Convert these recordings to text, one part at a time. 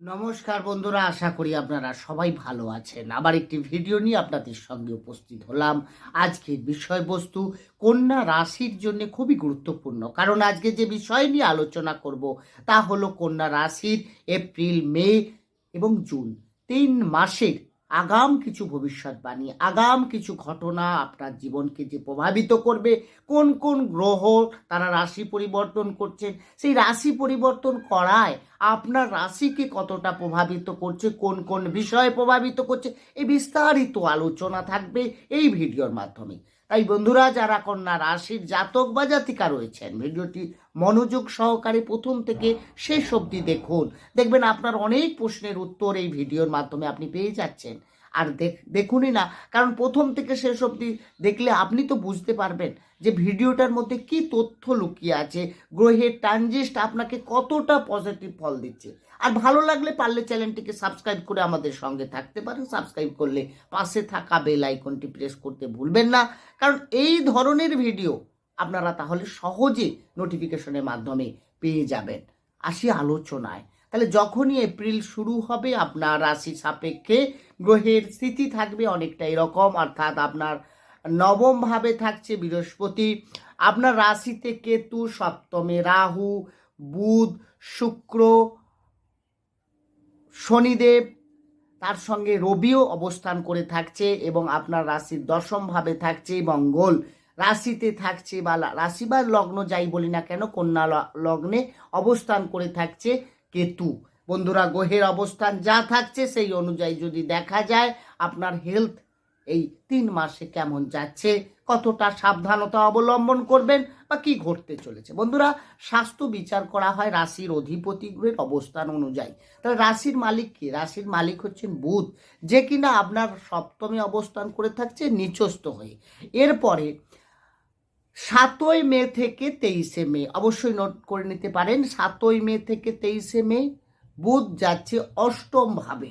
নমস্কার বন্ধুরা, আশা করি আপনারা সবাই ভালো আছেন। আবার একটি ভিডিও নিয়ে আপনাদের সঙ্গে উপস্থিত হলাম। আজকের বিষয়বস্তু, কন্যা রাশির জন্য খুবই গুরুত্বপূর্ণ। কারণ আজকে যে বিষয় নিয়ে আলোচনা করব, তা হলো কন্যা রাশির এপ্রিল, মে এবং জুন। তিন মাসের আগাম কিছু ভবিষ্যৎবাণী আগাম কিছু ঘটনা আপনার জীবনকে যে প্রভাবিত করবে, কোন কোন গ্রহ তারা রাশি পরিবর্তন করছেন, সেই রাশি পরিবর্তন করায় আপনার রাশিকে কতটা প্রভাবিত করছে, কোন কোন বিষয়ে প্রভাবিত করছে, এই বিস্তারিত আলোচনা থাকবে এই ভিডিওর মাধ্যমে। তাই বন্ধুরা, যারা কন্যা রাশির জাতক বা জাতিকা রয়েছেন, ভিডিওটি মনোযোগ সহকারে প্রথম থেকে শেষ অবধি দেখুন। দেখবেন আপনার অনেক প্রশ্নের উত্তর এই ভিডিওর মাধ্যমে আপনি পেয়ে যাচ্ছেন। আর দেখ- দেখুনই না, কারণ প্রথম থেকে শেষ অবধি দেখলে আপনি তো বুঝতে পারবেন যে ভিডিওটার মধ্যে কি তথ্য লুকিয়ে আছে, গ্রহের ট্রানজিস্ট আপনাকে কতটা পজিটিভ ফল দিচ্ছে। আর ভালো লাগলে পারলে চ্যানেলটিকে সাবস্ক্রাইব করে আমাদের সঙ্গে থাকতে পারেন। সাবস্ক্রাইব করলে পাশে থাকা বেল আইকনটি প্রেস করতে ভুলবেন না। কারণ এই ধরনের ভিডিও আপনারা তাহলে সহজে নোটিফিকেশনের মাধ্যমে পেয়ে যাবেন। আসি আলোচনায়। তাহলে যখনই এপ্রিল শুরু হবে, আপনার রাশি সাপেক্ষে গ্রহের স্থিতি থাকবে অনেকটা এরকম। অর্থাৎ আপনার নবম ভাবে থাকছে বৃহস্পতি। আপনার রাশিতে কেতু, সপ্তমে রাহু, বুধ, শুক্র শনিদেব তার সঙ্গে রবিও অবস্থান করে থাকছে এবং আপনার রাশির দশম ভাবে থাকছে মঙ্গল। রাশিতে থাকছে বা রাশি বা লগ্ন যাই বলি না কেন, কন্যা লগ্নে অবস্থান করে থাকছে কেতু। বন্ধুরা, গ্রহের অবস্থান যা থাকছে সেই অনুযায়ী যদি দেখা যায়, আপনার হেলথ এই তিন মাসে কেমন যাচ্ছে, কতটা সাবধানতা অবলম্বন করবেন বা কি ঘটতে চলেছে। বন্ধুরা, স্বাস্থ্য বিচার করা হয় রাশির অধিপতি গ্রহের অবস্থান অনুযায়ী। তাহলে রাশির মালিক কি? রাশির মালিক হচ্ছেন বুধ, যে কিনা আপনার সপ্তমে অবস্থান করে থাকছে নিচস্থ হয়ে। এরপরে সাতই মে থেকে তেইশে মে, অবশ্যই নোট করে নিতে পারেন, সাতই মে থেকে তেইশে মে বুধ যাচ্ছে অষ্টম ভাবে।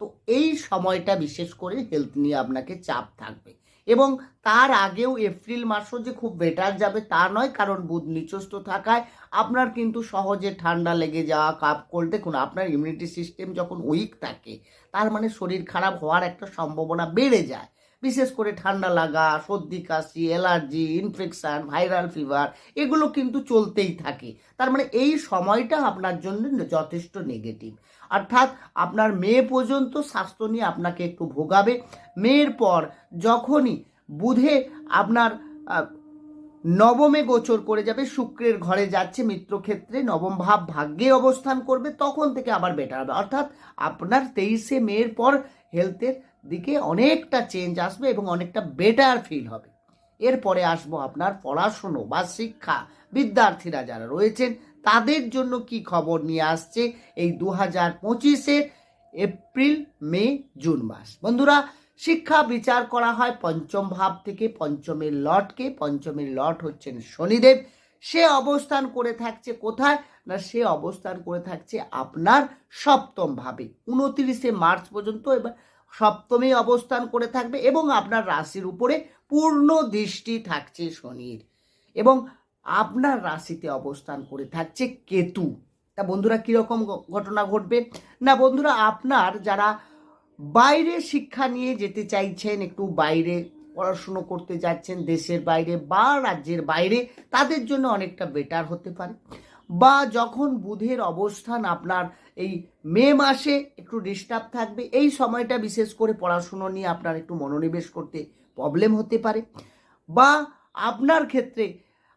তো এই সময়টা বিশেষ করে হেলথ নিয়ে আপনাকে চাপ থাকবে। এবং তার আগেও এপ্রিল মাসও যে খুব বেটার যাবে, তা নয়, কারণ বুধ নিচস্ত থাকায় আপনার কিন্তু সহজে ঠান্ডা লেগে যাওয়া, কাপ কোল্ড দেখুন আপনার ইমিউনিটি সিস্টেম যখন উইক থাকে, তার মানে শরীর খারাপ হওয়ার একটা সম্ভাবনা বেড়ে যায়। বিশেষ করে ঠান্ডা লাগা, সর্দি, কাশি, অ্যালার্জি ইনফেকশান ভাইরাল ফিভার এগুলো কিন্তু চলতেই থাকে। তার মানে এই সময়টা আপনার জন্য যথেষ্ট নেগেটিভ অর্থাৎ আপনার মেয়ে পর্যন্ত স্বাস্থ্য নিয়ে আপনাকে একটু ভোগাবে। মেয়ের পর যখনই বুধে আপনার নবমে গোচর করে যাবে, শুক্রের ঘরে যাচ্ছে, মিত্রক্ষেত্রে নবম ভাব ভাগ্যে অবস্থান করবে, তখন থেকে আবার বেটার হবে। অর্থাৎ আপনার তেইশে মেয়ের পর হেলথের দিকে অনেকটা চেঞ্জ আসবে এবং অনেকটা বেটার ফিল হবে। এরপরে আসব আপনার পড়াশুনো বা শিক্ষা। বিদ্যার্থীরা যারা রয়েছেন, তাদের জন্য কি খবর নিয়ে আসছে এই দু হাজার পঁচিশের এপ্রিল, মে, জুন মাস? বন্ধুরা, শিক্ষা বিচার করা হয় পঞ্চম ভাব থেকে পঞ্চমের লটকে। পঞ্চমের লট হচ্ছেন শনিদেব। সে অবস্থান করে থাকছে কোথায়? না, সে অবস্থান করে থাকছে আপনার সপ্তম ভাবে, উনত্রিশে মার্চ পর্যন্ত এবার সপ্তমে অবস্থান করে থাকবে এবং আপনার রাশির উপরে পূর্ণ দৃষ্টি থাকছে শনির। এবং আপনার রাশিতে অবস্থান করে থাকছে কেতু। তা বন্ধুরা, কীরকম ঘটনা ঘটবে? না বন্ধুরা, আপনার যারা বাইরে শিক্ষা নিয়ে যেতে চাইছেন, একটু বাইরে পড়াশুনো করতে যাচ্ছেন, দেশের বাইরে বা রাজ্যের বাইরে, তাদের জন্য অনেকটা বেটার হতে পারে। বা যখন বুধের অবস্থান আপনার এই মে মাসে একটু ডিস্টার্ব থাকবে। এই সময়টা বিশেষ করে পড়াশুনো নিয়ে আপনার একটু মনোনিবেশ করতে প্রবলেম হতে পারে। বা আপনার ক্ষেত্রে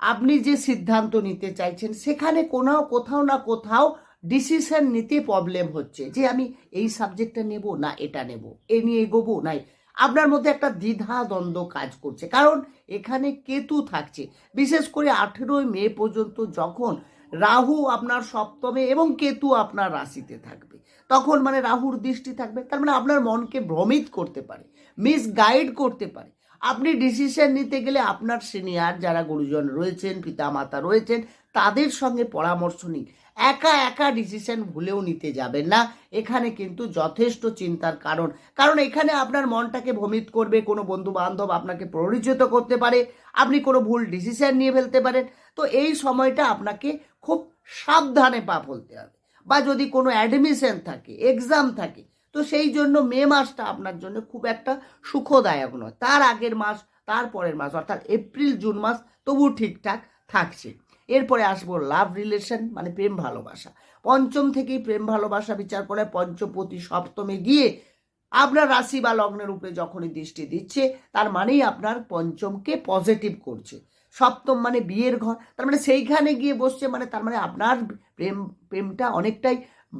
আপনি যে সিদ্ধান্ত নিতে চাইছেন, সেখানে কোনো কোথাও না কোথাও ডিসিশন নিতে প্রবলেম হচ্ছে। যে আমি এই সাবজেক্টটা নেব না এটা নেব, এ নিয়ে এগোবো নাই। আপনার মধ্যে একটা দ্বিধা দ্বন্দ্ব কাজ করছে। কারণ এখানে কেতু থাকছে। বিশেষ করে আঠেরোই মে পর্যন্ত যখন রাহু আপনার সপ্তমে এবং কেতু আপনার রাশিতে থাকবে। তখন মানে রাহুর দৃষ্টি থাকবে, তার মানে আপনার মনকে ভ্রমিত করতে পারে মিসগাইড করতে পারে। আপনি ডিসিশন নিতে গেলে আপনার সিনিয়র যারা গুরুজন রয়েছেন পিতা মাতা রয়েছেন, তাদের সঙ্গে পরামর্শ নিন। একা একা ডিসিশন ভুলেও নিতে যাবেন না। এখানে কিন্তু যথেষ্ট চিন্তার কারণ। কারণ এখানে আপনার মনটাকে ভমিত করবে, কোনো বন্ধু বান্ধব আপনাকে পরিচিত করতে পারে, আপনি কোনো ভুল ডিসিশন নিয়ে ফেলতে পারেন। তো এই সময়টা আপনাকে খুব সাবধানে পা ফেলতে হবে। বা যদি কোনো অ্যাডমিশন থাকে এক্সাম থাকে, তো সেই জন্য মে মাসটা আপনার জন্য খুব একটা সুখদায়ক নয়। তার আগের মাস, তার পরের মাস, অর্থাৎ এপ্রিল, জুন মাস তবু ঠিকঠাক থাকছে। এরপরে আসব লাভ রিলেশন মানে প্রেম ভালোবাসা। পঞ্চম থেকেই প্রেম ভালোবাসা বিচার করে পঞ্চপতি সপ্তমে গিয়ে আপনার রাশি বা লগ্নের উপরে যখনই দৃষ্টি দিচ্ছে, তার মানেই আপনার পঞ্চমকে পজিটিভ করছে। সপ্তম মানে বিয়ের ঘর, তার মানে সেইখানে গিয়ে বসছে মানে তার মানে আপনার প্রেম, প্রেমটা অনেকটাই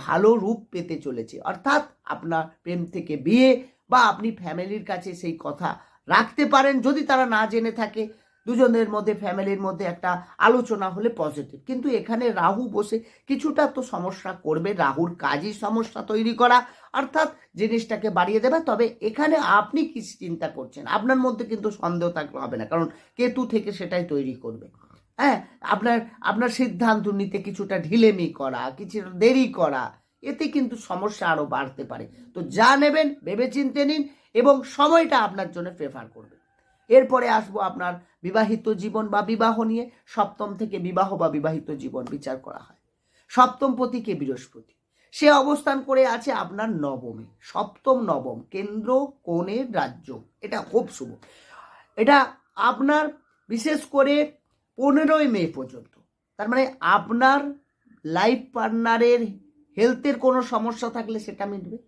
ভালো রূপ পেতে চলেছে। অর্থাৎ আপনার প্রেম থেকে বিয়ে বা আপনি ফ্যামিলির কাছে সেই কথা রাখতে পারেন, যদি তারা না জেনে থাকে দুজনের মধ্যে ফ্যামিলির মধ্যে একটা আলোচনা হলে পজিটিভ কিন্তু এখানে রাহু বসে কিছুটা তো সমস্যা করবে, রাহুর কাজই সমস্যা তৈরি করা। অর্থাৎ জিনিসটাকে বাড়িয়ে দেবে। তবে এখানে আপনি কি চিন্তা করছেন? আপনার মধ্যে কিন্তু সন্দেহ থাকলে হবে না। কারণ কেতু থেকে সেটাই তৈরি করবে। হ্যাঁ আপনার আপনার সিদ্ধান্ত নিতে কিছুটা ঢিলেমি করা, কিছুটা দেরি করা, এতে কিন্তু সমস্যা আরও বাড়তে পারে। তো যা নেবেন, ভেবেচিন্তে নিন এবং সময়টা আপনার জন্য প্রেফার করবে এরপরে আসব আপনার বিবাহিত জীবন বা বিবাহ নিয়ে। সপ্তম থেকে বিবাহ বা বিবাহিত জীবন বিচার করা হয়। সপ্তম পতিকে বৃহস্পতি। সে অবস্থান করে আছে আপনার নবমে। সপ্তম, নবম। কেন্দ্র কোণের রাজ্য। এটা খুব শুভ। এটা আপনার বিশেষ করে পনেরোই মে পর্যন্ত। তার মানে আপনার লাইফ পার্টনারের হেলথের কোনো সমস্যা থাকলে সেটা মিটবে।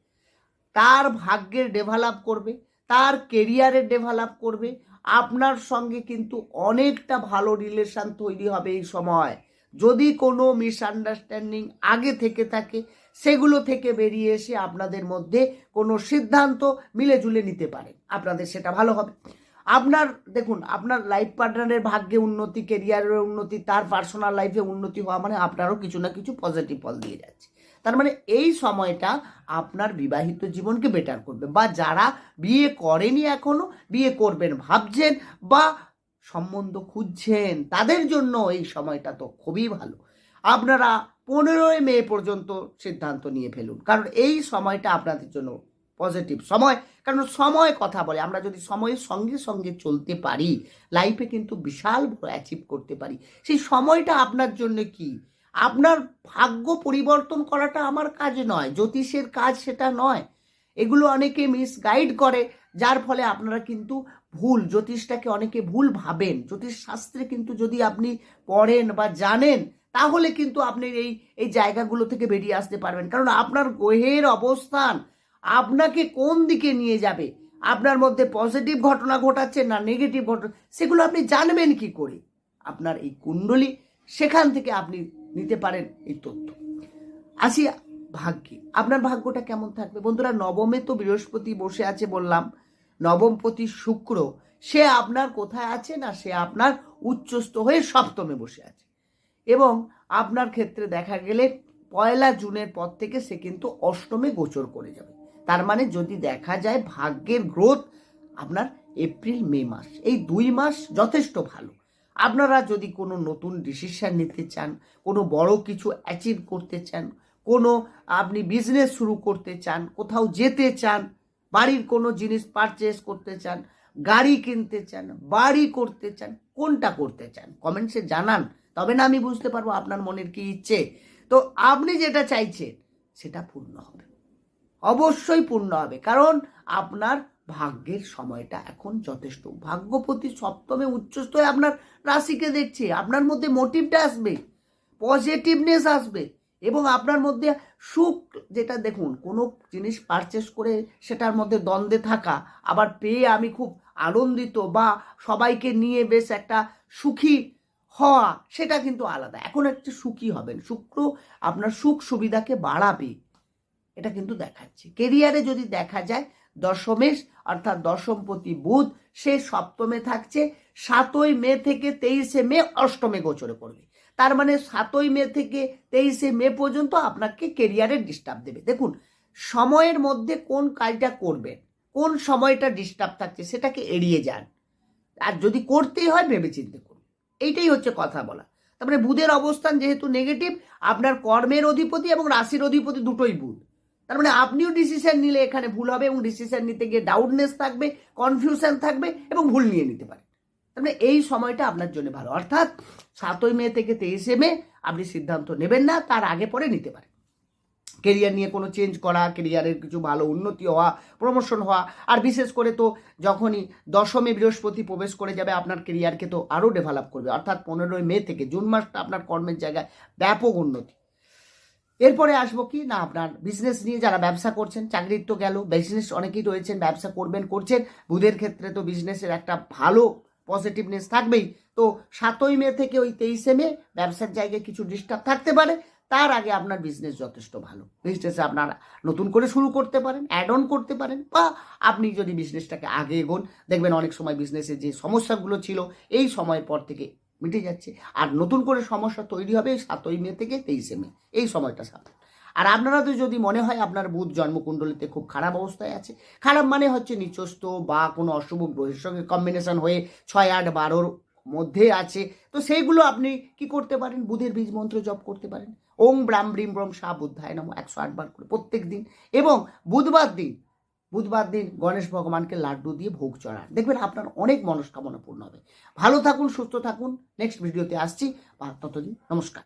তার ভাগ্যের ডেভেলপ করবে। তার কেরিয়ারের ডেভেলপ করবে। আপনার সঙ্গে কিন্তু অনেকটা ভালো রিলেশন তৈরি হবে এই সময়। যদি কোনো মিসআন্ডারস্ট্যান্ডিং আগে থেকে থাকে, সেগুলো থেকে বেরিয়ে এসে আপনাদের মধ্যে কোনো সিদ্ধান্ত মিলে জুলে নিতে পারেন আপনাদের সেটা ভালো হবে। আপনার, দেখুন, আপনার লাইফ পার্টনারের ভাগ্যে উন্নতি কেরিয়ারের উন্নতি, তার পার্সোনাল লাইফে উন্নতি হওয়া মানে আপনারও কিছু না কিছু পজিটিভ ফল দিয়ে যাচ্ছে। তার মানে এই সময়টা আপনার বিবাহিত জীবনকে বেটার করবে। বা যারা বিয়ে করেনি এখনও, বিয়ে করবেন ভাবছেন বা সম্বন্ধ খুঁজছেন, তাদের জন্য এই সময়টা তো খুবই ভালো। আপনারা পনেরোই মে পর্যন্ত সিদ্ধান্ত নিয়ে ফেলুন। কারণ এই সময়টা আপনাদের জন্য পজিটিভ সময়। কারণ সময় কথা বলে, আমরা যদি সময়ের সঙ্গে সঙ্গে চলতে পারি লাইফে কিন্তু বিশাল বড় অ্যাচিভ করতে পারি। সেই সময়টা আপনার জন্য কি? আপনার ভাগ্য পরিবর্তন করাটা আমার কাজ নয়, জ্যোতিষের কাজ সেটা নয়। এগুলো অনেকে মিসগাইড করে, যার ফলে আপনারা কিন্তু ভুল, জ্যোতিষটাকে অনেকে ভুল ভাবেন। জ্যোতিষ শাস্ত্রে কিন্তু যদি আপনি পড়েন বা জানেন, তাহলে কিন্তু আপনি এই এই জায়গাগুলো থেকে বেরিয়ে আসতে পারবেন। কারণ আপনার গ্রহের অবস্থান আপনাকে কোন দিকে নিয়ে যাবে? আপনার মধ্যে পজিটিভ ঘটনা ঘটাচ্ছে না নেগেটিভ ঘটনা সেগুলো আপনি জানবেন কি করে? আপনার এই কুণ্ডলী, সেখান থেকে আপনি নিতে পারেন এই তথ্য। আসি ভাগ্যে। আপনার ভাগ্যটা কেমন থাকবে? বন্ধুরা, নবমে তো বৃহস্পতি বসে আছে বললাম। নবমপতি শুক্র, সে আপনার কোথায় আছে না সে আপনার উচ্চস্থ হয়ে সপ্তমে বসে আছে। এবং আপনার ক্ষেত্রে দেখা গেলে পয়লা জুনের পর থেকে সে কিন্তু অষ্টমে গোচর করে যাবে। তার মানে যদি দেখা যায় ভাগ্যের গ্রোথ আপনার এপ্রিল, মে মাস, এই দুই মাস যথেষ্ট ভালো। আপনারা যদি কোনো নতুন ডিসিশান নিতে চান, কোনো বড় কিছু অ্যাচিভ করতে চান, কোনো আপনি বিজনেস শুরু করতে চান, কোথাও যেতে চান, বাড়ির কোনো জিনিস পারচেস করতে চান, গাড়ি কিনতে চান, বাড়ি করতে চান, কোনটা করতে চান কমেন্টসে জানান। তবে না আমি বুঝতে পারব আপনার মনের কি ইচ্ছে। তো আপনি যেটা চাইছেন, সেটা পূর্ণ হবে। অবশ্যই পূর্ণ হবে। কারণ আপনার ভাগ্যের সময়টা এখন যথেষ্ট। ভাগ্যপতি সপ্তমে উচ্চস্থ হয়ে আপনার রাশিকে দেখছে, আপনার মধ্যে মোটিভটা আসবে পজিটিভনেস আসবে এবং আপনার মধ্যে সুখ, যেটা দেখুন, কোনো জিনিস পারচেস করে সেটার মধ্যে দ্বন্দ্বে থাকা, আবার পেয়ে আমি খুব আনন্দিত বা সবাইকে নিয়ে বেশ একটা সুখী হওয়া, সেটা কিন্তু আলাদা। এখন একটু সুখী হবেন। শুক্র আপনার সুখ সুবিধাকে বাড়াবে, এটা কিন্তু দেখাচ্ছে। কেরিয়ারে যদি দেখা যায় দশমেশ, অর্থাৎ দশমপতি বুধ, সে সপ্তমে থাকছে, সাতই মে থেকে তেইশে মে অষ্টমে গোচরে পড়বে। তার মানে সাতই মে থেকে তেইশে মে পর্যন্ত আপনাকে কেরিয়ারে ডিস্টার্ব দেবে। দেখুন, সময়ের মধ্যে কোন কাজটা করবেন, কোন সময়টা ডিস্টার্ব থাকছে সেটাকে এড়িয়ে যান। আর যদি করতেই হয়, ভেবেচিন্তে করুন। এইটাই হচ্ছে কথা বলা। তারপরে বুধের অবস্থান যেহেতু নেগেটিভ আপনার কর্মের অধিপতি এবং রাশির অধিপতি দুটোই বুধ। তার মানে আপনিও ডিসিশন নিলে এখানে ভুল হবে এবং ডিসিশন নিতে গিয়ে ডাউটনেস থাকবে কনফিউশন থাকবে এবং ভুল নিয়ে নিতে পারেন। তার মানে এই সময়টা আপনার জন্য ভালো। অর্থাৎ সাতই মে থেকে তেইশে মে আপনি সিদ্ধান্ত নেবেন না, তার আগে পরে নিতে পারেন। কেরিয়ার নিয়ে কোনো চেঞ্জ করা কেরিয়ারের কিছু ভালো উন্নতি হওয়া প্রমোশন হওয়া, আর বিশেষ করে তো যখনই দশমে বৃহস্পতি প্রবেশ করে যাবে, আপনার কেরিয়ারকে তো আরও ডেভেলপ করবে। অর্থাৎ পনেরোই মে থেকে জুন মাসটা আপনার কর্মের জায়গায় ব্যাপক উন্নতি। এরপরে আসব কি? না, আপনার বিজনেস নিয়ে যারা ব্যবসা করছেন, চাকরির তো গেল বিজনেস অনেকেই রয়েছেন, ব্যবসা করবেন, করছেন। বুধের ক্ষেত্রে তো বিজনেসের একটা ভালো পজিটিভনেস থাকবেই। তো সাতই মে থেকে ওই তেইশে মে ব্যবসার জায়গায় কিছু ডিস্টার্ব থাকতে পারে। তার আগে আপনার বিজনেস যথেষ্ট ভালো। বিজনেসে আপনার নতুন করে শুরু করতে পারেন অ্যাড অন করতে পারেন, বা আপনি যদি বিজনেসটাকে আগে এগোন, দেখবেন অনেক সময় বিজনেসে যে সমস্যাগুলো ছিল, এই সময়ের পর থেকে মিটে যাচ্ছে। আর নতুন করে সমস্যা তৈরি হবে সাতই মে থেকে তেইশে মে। এই সময়টা সামনে আর আপনারা তো যদি মনে হয় আপনার বুধ জন্মকুণ্ডলিতে খুব খারাপ অবস্থায় আছে, খারাপ মানে হচ্ছে নিচস্ত বা কোনো অশুভ গ্রহের সঙ্গে কম্বিনেশন হয়ে ছয়, আট, বারোর মধ্যে আছে। তো সেইগুলো আপনি কি করতে পারেন? বুধের বীজ মন্ত্র জপ করতে পারেন। ওম ব্রাম ব্রিম ব্রম শাহ বুদ্ধায় নম। একশো আটবার করে প্রত্যেক দিন। এবং বুধবার দিন বুধবার দিন গণেশ ভগবানকে লাড্ডু দিয়ে ভোগ চড়ান। দেখবেন আপনার অনেক মনস্কামনা পূর্ণ হবে। ভালো থাকুন, সুস্থ থাকুন। নেক্সট ভিডিওতে আসছি। ততদিন নমস্কার।